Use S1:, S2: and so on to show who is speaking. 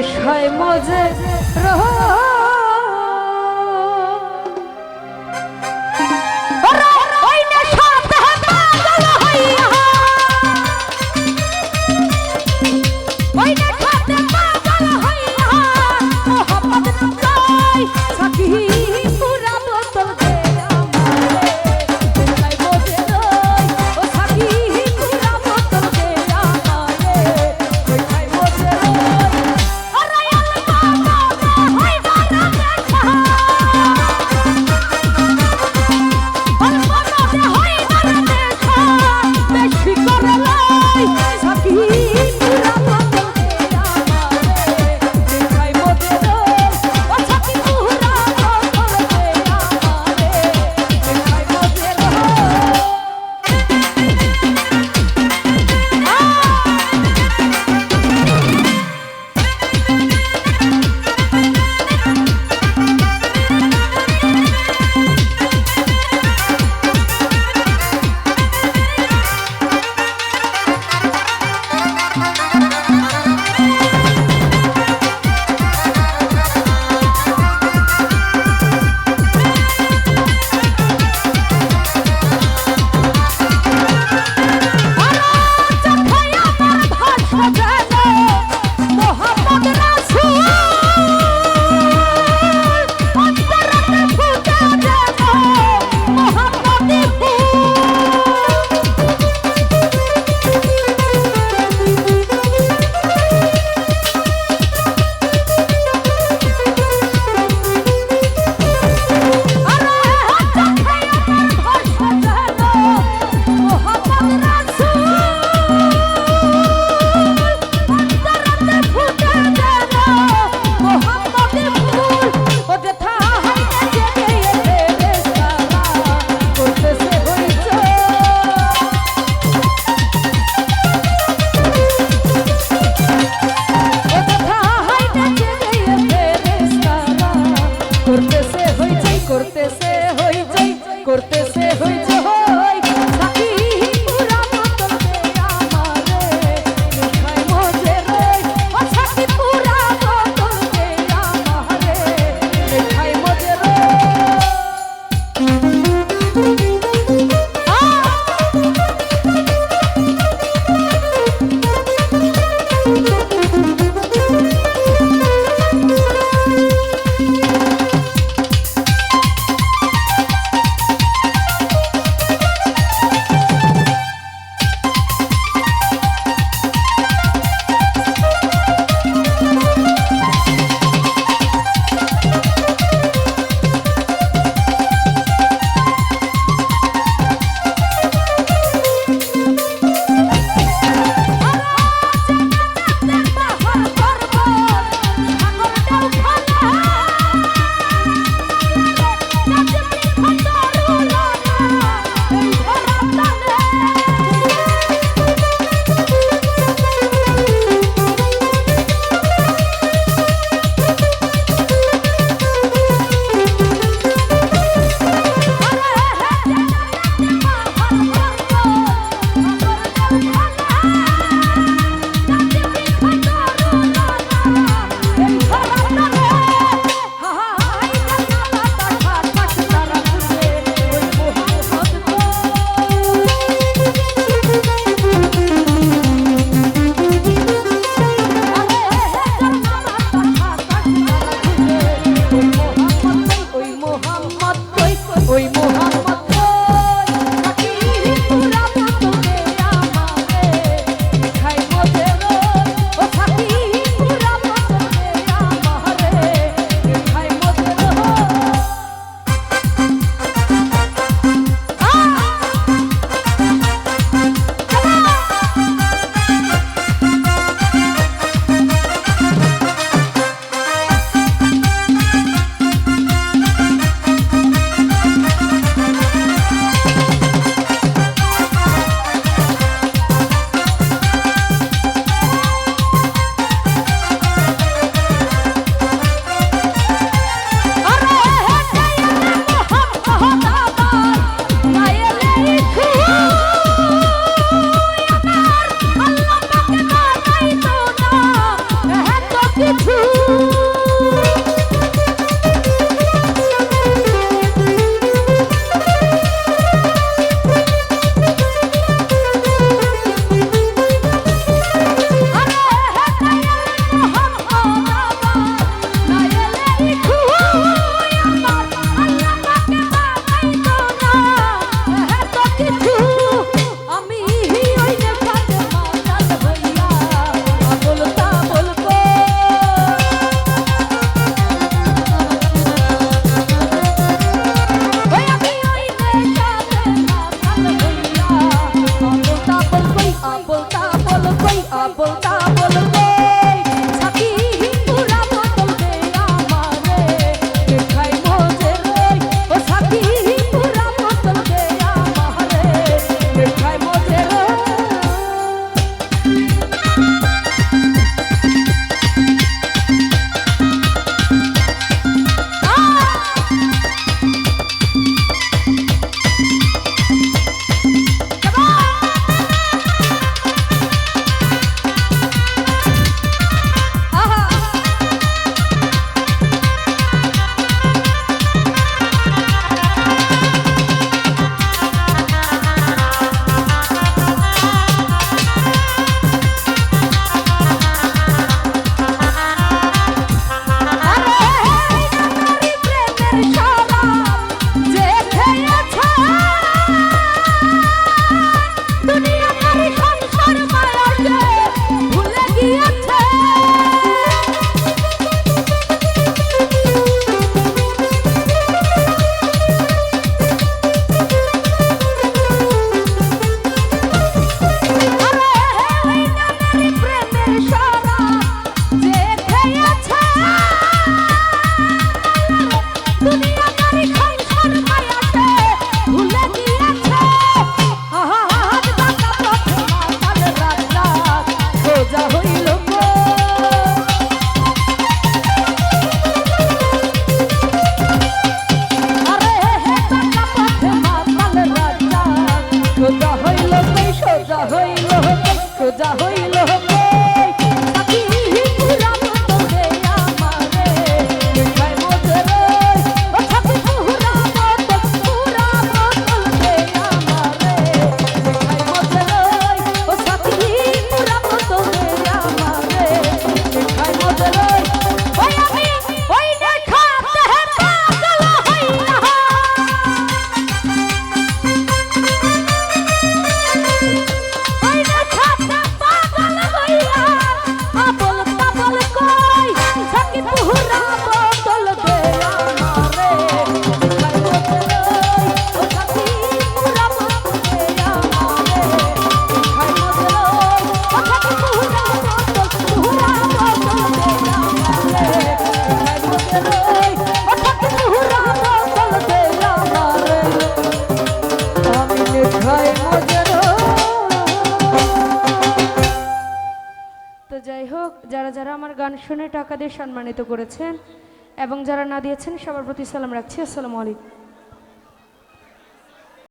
S1: আমি হয় মজে রহ ওই মহা যারা আমার গান শুনে টাকা দিয়ে সম্মানিত করেছেন এবং যারা না দিয়েছেন, সবার প্রতি সালাম রাখছি। আসসালামু আলাইকুম।